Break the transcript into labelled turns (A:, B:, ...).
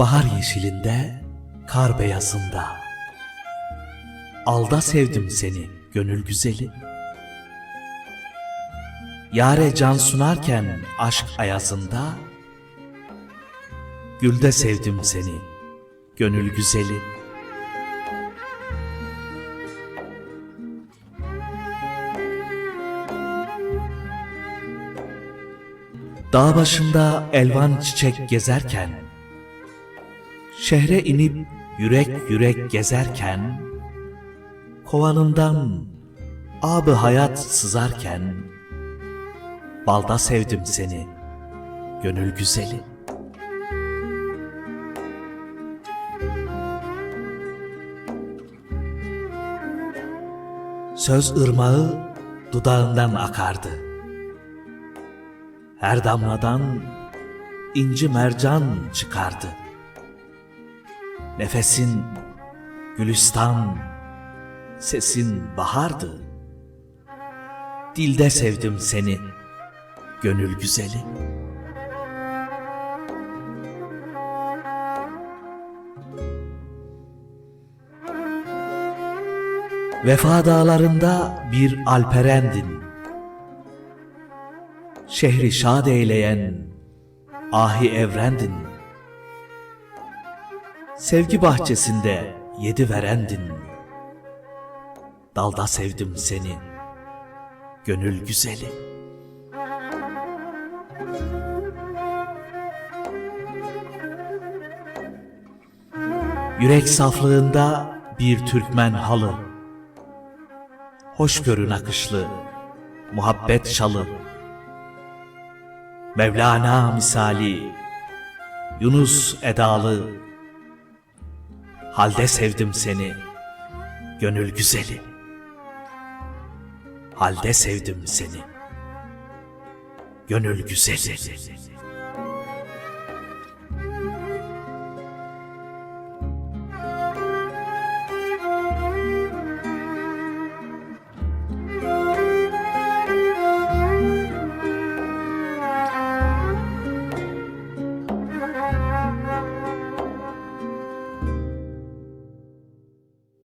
A: Bahar yeşilinde, kar beyazında. Alda sevdim seni, gönül güzeli. Yare can sunarken aşk ayazında, Gülde sevdim seni, gönül güzeli. Dağ başında elvan çiçek gezerken, Şehre inip yürek yürek gezerken, Kovanından abı hayat sızarken, Balda sevdim seni, gönül güzeli. Söz ırmağı dudağından akardı. Her damladan inci mercan çıkardı. Nefesin gülistan, sesin bahardı. Dilde sevdim seni, gönül güzeli. Vefa dağlarında bir alperendin. Şehri şad eyleyen ahi evrendin. Sevgi bahçesinde yedi verendin. Dalda sevdim seni, gönül güzeli. Yürek saflığında bir Türkmen halı. Hoşgörü nakışlı, muhabbet şalı. Mevlana misali, Yunus edalı. Halde sevdim seni, gönül güzeli. Halde sevdim seni, gönül güzeli.